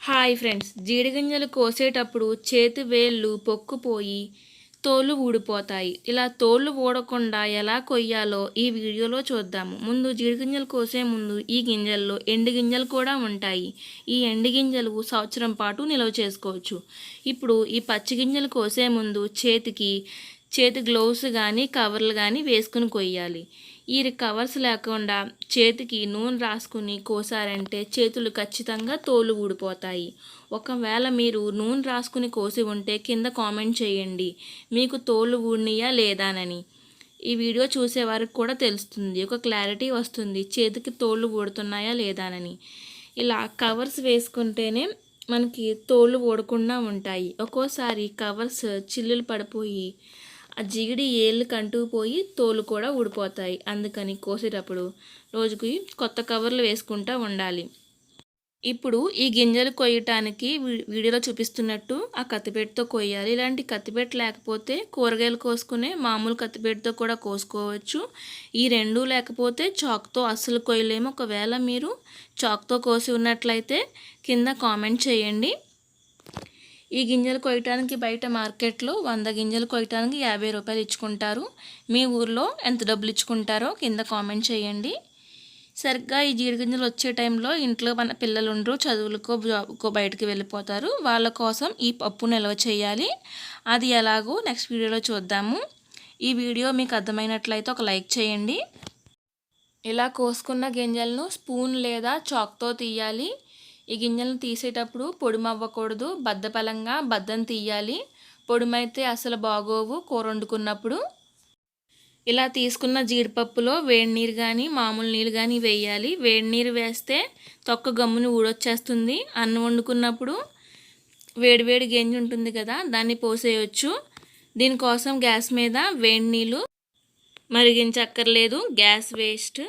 Hi friends జీడిగింజలు కోసేటప్పుడు చేతి వేళ్ళు పొక్కుపోయి తోలు ఊడిపోతాయి. ఇలా తోలు ఊడకుండా ఎలా కొయ్యాలో ఈ వీడియోలో చూద్దాము. ముందు జీడిగింజలు కోసే ముందు ఈ గింజల్లో ఎండు గింజలు కూడా ఉంటాయి. ఈ ఎండు గింజలు సంవత్సరం పాటు నిల్వ చేసుకోవచ్చు. ఇప్పుడు ఈ పచ్చి గింజలు కోసే ముందు చేతికి చేతి గ్లౌస్ కానీ కవర్లు కానీ వేసుకుని కొయ్యాలి. ఈ కవర్స్ లేకుండా చేతికి నూనె రాసుకుని కోసారంటే చేతులు ఖచ్చితంగా తోలు ఊడిపోతాయి. ఒకవేళ మీరు నూనె రాసుకుని కోసి ఉంటే కింద కామెంట్ చేయండి. మీకు తోలు ఊడినయా లేదానని. ఈ వీడియో చూసే వారికి కూడా తెలుస్తుంది. ఒక క్లారిటీ వస్తుంది. చేతికి తోళ్ళు ఊడుతున్నాయా లేదానని. ఇలా కవర్స్ వేసుకుంటేనే మనకి తోళ్ళు ఊడకుండా ఉంటాయి. ఒక్కోసారి కవర్స్ చిల్లులు పడిపోయి ఆ జిగిడి ఏళ్ళు కంటుకుపోయి తోలు కూడా ఊడిపోతాయి. అందుకని కోసేటప్పుడు రోజుకి కొత్త కవర్లు వేసుకుంటూ ఉండాలి. ఇప్పుడు ఈ గింజలు కొయ్యటానికి వీడియోలో చూపిస్తున్నట్టు ఆ కత్తిపేటతో కొయ్యాలి. ఇలాంటి కత్తిపేట లేకపోతే కూరగాయలు కోసుకునే మామూలు కత్తిపేటతో కూడా కోసుకోవచ్చు. ఈ రెండు లేకపోతే చాక్తో అస్సలు కొయ్యలేము. ఒకవేళ మీరు చాక్తో కోసి ఉన్నట్లయితే కింద కామెంట్ చేయండి. ఈ గింజలు కొయ్యటానికి బయట మార్కెట్లో వంద గింజలు కొయ్యటానికి యాభై రూపాయలు ఇచ్చుకుంటారు. మీ ఊర్లో ఎంత డబ్బులు ఇచ్చుకుంటారో కింద కామెంట్ చేయండి. సరిగ్గా ఈ జీడి గింజలు వచ్చే టైంలో ఇంట్లో మన పిల్లలు ఉండరు చదువులకో జాబ్కో బయటకు వెళ్ళిపోతారు. వాళ్ళ కోసం ఈ పప్పు నిల్వ చేయాలి. అది ఎలాగో నెక్స్ట్ వీడియోలో చూద్దాము. ఈ వీడియో మీకు అర్థమైనట్లయితే ఒక లైక్ చేయండి. ఇలా కోసుకున్న గింజలను స్పూన్ లేదా చాక్తో తీయాలి. ఈ గింజలను తీసేటప్పుడు పొడిమవ్వకూడదు బద్దపలంగా బద్దం తీయాలి. పొడిమైతే అసలు బాగోవు కూర వండుకున్నప్పుడు. ఇలా తీసుకున్న జీడిపప్పులో వేడి నీరు కానీ మామూలు నీళ్ళు కానీ వేయాలి. వేడి నీరు వేస్తే తొక్క గమ్ముని ఊడొచ్చేస్తుంది. అన్నం వండుకున్నప్పుడు వేడివేడి గింజ ఉంటుంది కదా దాన్ని పోసేయచ్చు. దీనికోసం గ్యాస్ మీద వేడి నీళ్ళు మరిగించక్కర్లేదు గ్యాస్ వేస్ట్.